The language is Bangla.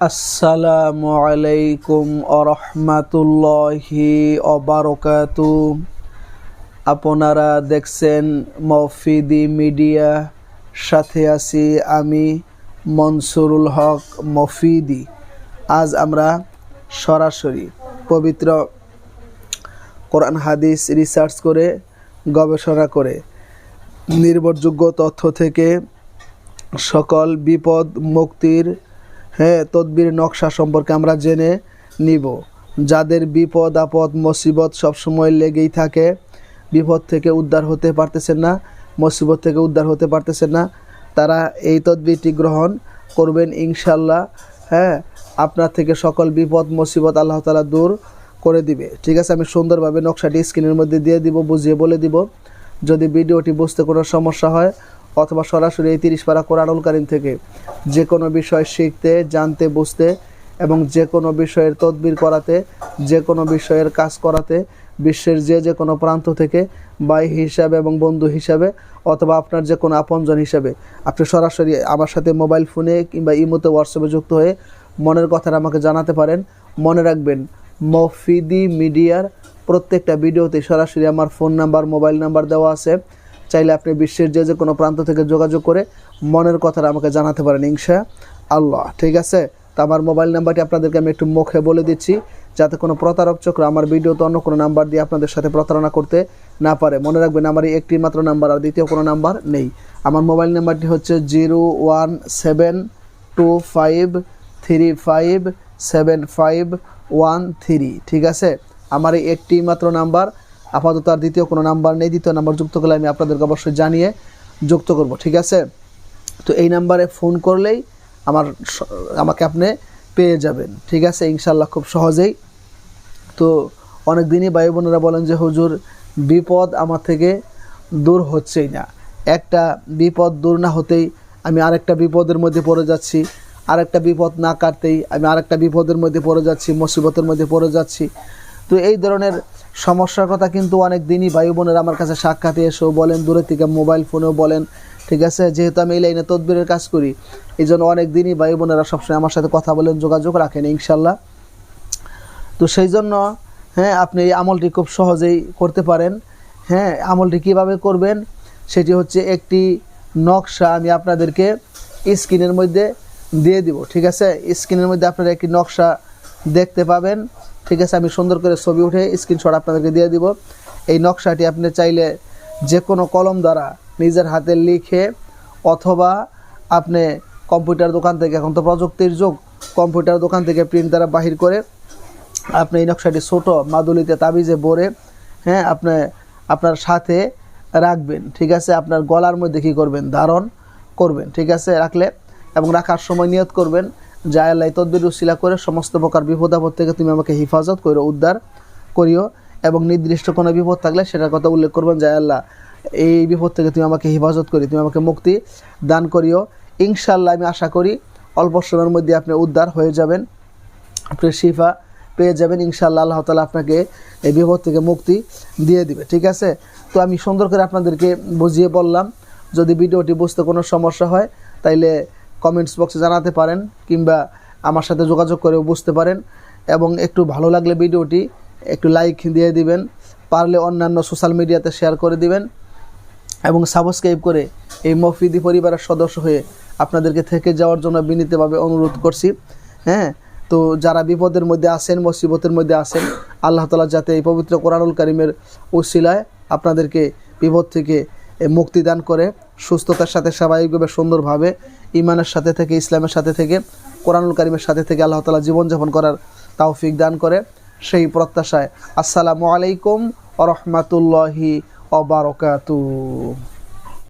আসসালামু আলাইকুম আরহামাতুল্লাহি অবারকাতু আপনারা দেখছেন মফিদি মিডিয়া, সাথে আছি আমি মনসুরুল হক মফিদি। আজ আমরা সরাসরি পবিত্র কোরআন হাদিস রিসার্চ করে, গবেষণা করে, নির্ভরযোগ্য তথ্য থেকে সকল বিপদ মুক্তির হ্যাঁ তদবির নকশা সম্পর্কে আমরা জেনে নিব। যাদের বিপদ, আপদ, মুসিবত সবসময় লেগেই থাকে, বিপদ থেকে উদ্ধার হতে পারতেছেন না, মুসিবত থেকে উদ্ধার হতে পারতেছেন না, তারা এই তদবিরটি গ্রহণ করবেন ইনশাল্লাহ হ্যাঁ আপনার থেকে সকল বিপদ, মুসিবত আল্লাহ তালা দূর করে দিবে। ঠিক আছে, আমি সুন্দরভাবে নকশাটি স্ক্রিনের মধ্যে দিয়ে দিব, বুঝিয়ে বলে দিব। যদি ভিডিওটি বুঝতে কোনো সমস্যা হয় অথবা সরাসরি এই তিরিশ পারা কোরআনুল কারিম থেকে যে কোনো বিষয় শিখতে, জানতে, বুঝতে এবং যে কোনো বিষয়ের তদবির করাতে, যে কোনো বিষয়ের কাজ করাতে বিশ্বের যে যে কোনো প্রান্ত থেকে ভাই হিসাবে এবং বন্ধু হিসাবে অথবা আপনার যে কোনো আপনজন হিসাবে আপনি সরাসরি আমার সাথে মোবাইল ফোনে কিংবা ইমোতে, হোয়াটসঅ্যাপে যুক্ত হয়ে মনের কথাটা আমাকে জানাতে পারেন। মনে রাখবেন, মফিদি মিডিয়ার প্রত্যেকটা ভিডিওতে সরাসরি আমার ফোন নাম্বার, মোবাইল নাম্বার দেওয়া আছে। চাইলে আপনি বিশ্বের যে যে কোনো প্রান্ত থেকে যোগাযোগ করে মনের কথাটা আমাকে জানাতে পারেন ইনশা আল্লাহ। ঠিক আছে? তো আমার মোবাইল নাম্বারটি আপনাদেরকে আমি একটু মুখে বলে দিচ্ছি, যাতে কোনো প্রতারক চক্র আমার ভিডিওতে অন্য কোনো নাম্বার দিয়ে আপনাদের সাথে প্রতারণা করতে না পারে। মনে রাখবেন, আমার একটি মাত্র নাম্বার, আর দ্বিতীয় কোনো নাম্বার নেই। আমার মোবাইল নাম্বারটি হচ্ছে zero one seven two five three five seven five one three. ঠিক আছে? আমার এই একটি মাত্র নাম্বার আপাতত আর দ্বিতীয় কোনো নাম্বার নেই, দ্বিতীয় নাম্বার যুক্ত করলে আমি আপনাদেরকে অবশ্যই জানিয়ে যুক্ত করব, ঠিক আছে? তো এই নাম্বারে ফোন করলেই আমার আমাকে আপনি পেয়ে যাবেন, ঠিক আছে? ইনশাল্লাহ খুব সহজেই। তো অনেক দিনই ভাই বোনেরা বলেন যে, হুজুর, বিপদ আমার থেকে দূর হচ্ছেই না। একটা বিপদ দূর না হতেই আমি আরেকটা বিপদের মধ্যে পড়ে যাচ্ছি। আরেকটা বিপদ না কাটতেই আমি আরেকটা বিপদের মধ্যে পড়ে যাচ্ছি, মুসিবতের মধ্যে পড়ে যাচ্ছি। তো এই ধরনের সমস্যার কথা কিন্তু অনেক দিনই ভাই বোনেরা আমার কাছে সাক্ষাতে এসেও বলেন দূরে থেকে মোবাইল ফোনেও বলেন, ঠিক আছে? যেহেতু আমি এই লাইনে তদবিরের কাজ করি, এই জন্য অনেক দিনই ভাই বোনেরা সবসময় আমার সাথে কথা বলেন, যোগাযোগ রাখেন ইনশাল্লাহ তো সেই জন্য হ্যাঁ আপনি এই আমলটি খুব সহজেই করতে পারেন। হ্যাঁ আমলটি কীভাবে করবেন? সেটি হচ্ছে একটি নকশা আমি আপনাদেরকে স্ক্রিনের মধ্যে দিয়ে দিব, ঠিক আছে? স্ক্রিনের মধ্যে আপনারা একটি নকশা দেখতে পাবেন। ঠিক আছে, আমি সুন্দর করে ছবি উঠে স্ক্রিনশট আপনাদেরকে দিয়ে দিব। এই নকশাটি আপনি চাইলে যে কোনো কলম দ্বারা নিজের হাতে লিখে অথবা আপনি কম্পিউটার দোকান থেকে, এখন তো প্রযুক্তির যুগ, কম্পিউটার দোকান থেকে প্রিন্ট দ্বারা বাহির করে আপনি এই নকশাটি ছোট মাদুলিতে তাবিজে ভরে হ্যাঁ আপনি আপনার সাথে রাখবেন। ঠিক আছে, আপনার গলার মধ্যে কী করবেন? ধারণ করবেন। ঠিক আছে, রাখলে এবং রাখার সময় নিয়ত করবেন। যে আল্লাহ তদ্বির উশিলা করে সমস্ত প্রকার বিপদ আপদ থেকে তুমি আমাকে হেফাজত করো উদ্ধার করিও এবং নির্দিষ্ট কোনো বিপদ থাকলে সেটার কথা উল্লেখ করবেন যে আল্লাহ এই বিপদ থেকে তুমি আমাকে হেফাজত করি তুমি আমাকে মুক্তি দান করিও। ইনশাল্লাহ আমি আশা করি অল্প সময়ের মধ্যে আপনি উদ্ধার হয়ে যাবেন, আপনি শিফা পেয়ে যাবেন, ইনশাআল্লাহ আল্লাহ তালা আপনাকে এই বিপদ থেকে মুক্তি দিয়ে দিবে, ঠিক আছে? তো আমি সুন্দর করে আপনাদেরকে বুঝিয়ে বললাম, যদি ভিডিওটি বুঝতে কোনো সমস্যা হয়, তাইলে কমেন্টস বক্সে জানাতে পারেন কিংবা আমার সাথে যোগাযোগ করেও বুঝতে পারেন এবং একটু ভালো লাগলে ভিডিওটি একটু লাইক দিয়ে দিবেন, পারলে অন্যান্য সোশ্যাল মিডিয়াতে শেয়ার করে দিবেন এবং সাবস্ক্রাইব করে এই মফিদি পরিবারের সদস্য হয়ে আপনাদেরকে থেকে যাওয়ার জন্য বিনীতভাবে অনুরোধ করছি। হ্যাঁ তো যারা বিপদের মধ্যে আছেন, মুসিবতের মধ্যে আছেন, আল্লাহ তালা যাতে এই পবিত্র কোরআনুল কারিমের উশিলায় আপনাদেরকে বিপদ থেকে মুক্তি দান করে, সুস্থতার সাথে স্বাভাবিকভাবে সুন্দরভাবে ইমানের সাথে থেকে, ইসলামের সাথে থেকে, কোরআনুল কারিমের সাথে থেকে আল্লাহ তালা জীবনযাপন করার তাওফিক দান করে সেই প্রত্যাশায়। আসসালামু আলাইকুম রহমাতুল্লাহি অবরকাতু